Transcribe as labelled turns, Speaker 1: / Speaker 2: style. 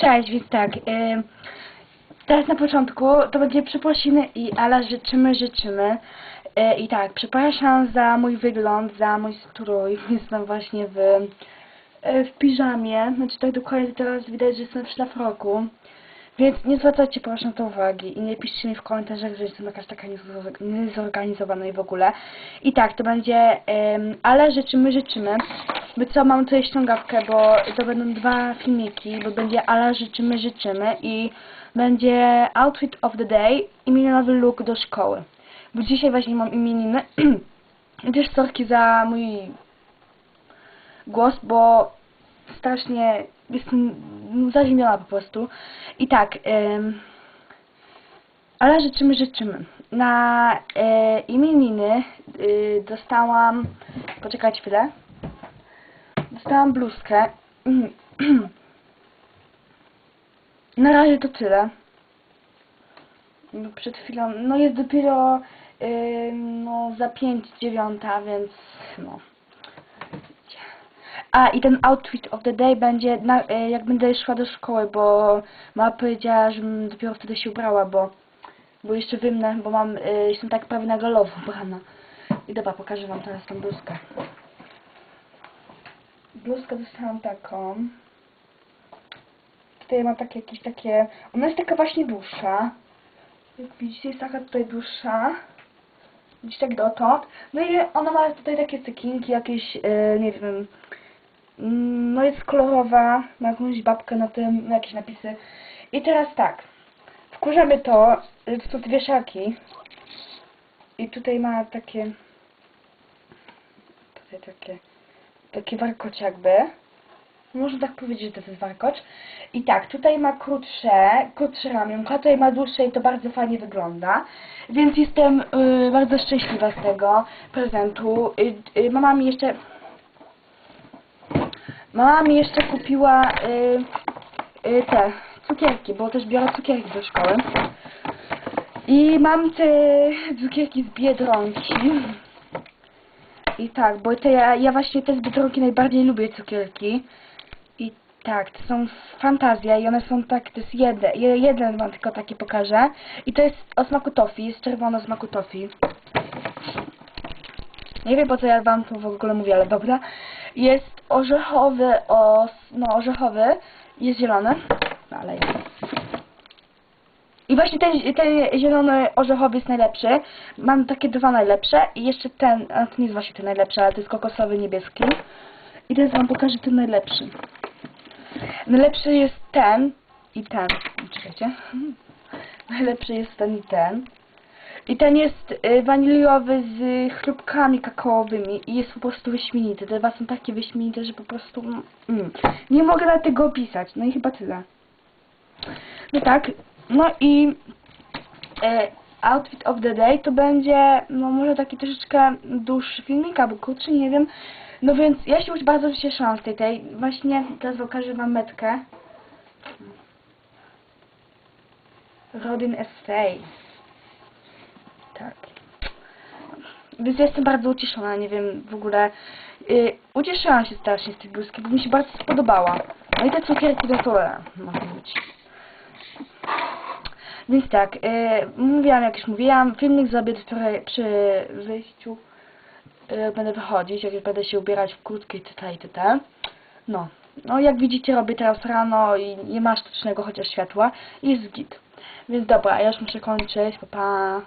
Speaker 1: Cześć, więc tak. Y, teraz na początku to będzie przeprosiny i ale życzymy, życzymy. Y, I tak, przepraszam za mój wygląd, za mój strój. Jestem właśnie w, y, w piżamie. Znaczy tak dokładnie teraz widać, że jestem w szlafroku. Więc nie zwracajcie proszę na to uwagi i nie piszcie mi w komentarzach, że jestem jakaś taka niezor- niezorganizowana i w ogóle. I tak, to będzie, ym, ale życzymy, życzymy. My co, mam tutaj ściągawkę, bo to będą dwa filmiki, bo będzie ale życzymy, życzymy i będzie outfit of the day i look do szkoły. Bo dzisiaj właśnie mam imieniny. Też sorki za mój głos, bo strasznie jestem zaziemiona po prostu. I tak, ale życzymy, życzymy. Na e, imieniny y, dostałam, poczekać chwilę, dostałam bluzkę. Na razie to tyle. Przed chwilą, no jest dopiero y, no za 5 dziewiąta, więc no. A i ten outfit of the day będzie na, e, jak będę szła do szkoły, bo mama powiedziała, żebym dopiero wtedy się ubrała, bo, bo jeszcze wymnę, bo mam, e, jestem tak prawie na galowo ubrana. I dobra, pokażę wam teraz tą bluzkę. Bluzkę dostałam taką. Tutaj ma takie jakieś takie, ona jest taka właśnie dłuższa. Jak widzicie, jest taka tutaj dłuższa. Gdzieś tak dotąd. No i ona ma tutaj takie cekinki, jakieś, e, nie wiem, No jest kolorowa, ma jakąś babkę na tym, jakieś napisy. I teraz tak, wkurzamy to, to są wieszaki. I tutaj ma takie, tutaj takie, takie warkocze jakby. Można tak powiedzieć, że to jest warkocz. I tak, tutaj ma krótsze, krótsze ramionka, tutaj ma dłuższe i to bardzo fajnie wygląda. Więc jestem y, bardzo szczęśliwa z tego prezentu. Y, y, mama mi jeszcze Mama mi jeszcze kupiła y, y, te cukierki, bo też biorę cukierki do szkoły. I mam te cukierki z Biedronki. I tak, bo te, ja, ja właśnie te z Biedronki najbardziej lubię cukierki. I tak, to są fantazja i one są tak, to jest jeden, je- jeden wam tylko taki pokażę. I to jest o smaku toffee, jest czerwono smaku toffee. Nie wiem po co ja wam to w ogóle mówię, ale dobra. Jest orzechowy, o, no orzechowy, jest zielony, no ale jest. I właśnie ten, ten zielony orzechowy jest najlepszy. Mam takie dwa najlepsze i jeszcze ten, a to nie jest właśnie ten najlepszy, ale to jest kokosowy niebieski. I teraz wam pokażę ten najlepszy. Najlepszy jest ten i ten. Czekajcie. Najlepszy jest ten i ten. I ten jest y, waniliowy z chrupkami kakaowymi i jest po prostu wyśmienity. Te dwa są takie wyśmienite, że po prostu mm, nie mogę na tego opisać. No i chyba tyle. No tak, no i e, outfit of the day to będzie, no może taki troszeczkę dłuższy filmik, albo krótszy, nie wiem. No więc ja się już bardzo cieszyłam z tej, tej. Właśnie teraz pokażę wam metkę. Rodin Essay. Tak. Więc jestem bardzo ucieszona, nie wiem, w ogóle yy, ucieszyłam się strasznie z tej bluzki, bo mi się bardzo spodobała. No i te cukierki to to mogą być. Więc tak, yy, mówiłam, jak już mówiłam, filmik zrobię trochę przy wyjściu, yy, będę wychodzić, jak już będę się ubierać w krótkie itd. itd. No, no jak widzicie robię teraz rano i nie ma sztucznego chociaż światła i jest git. Więc dobra, ja już muszę kończyć, pa pa.